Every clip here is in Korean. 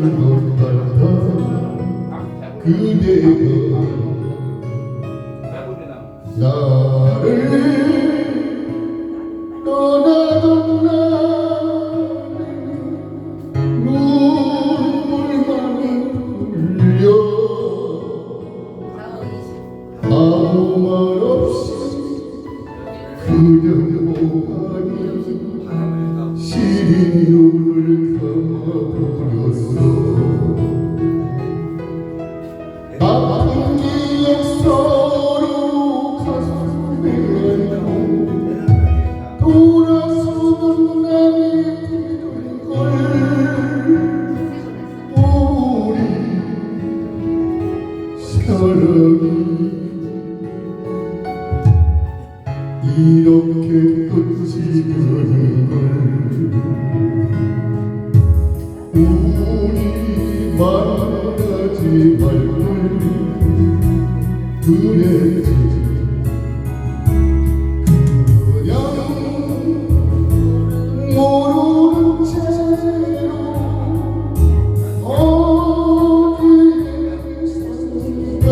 것 같아 그대가 나를 떠나던 날 눈물만 흘려 아무 말 없이 그냥 보아니 이 이렇게 끝이 되는 걸 우리 만나지 말고 그랬지 있었나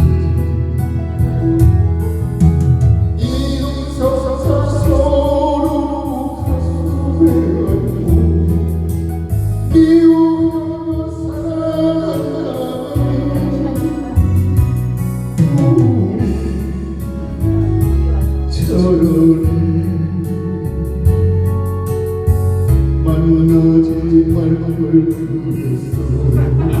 차라리 만나지 말걸 그랬어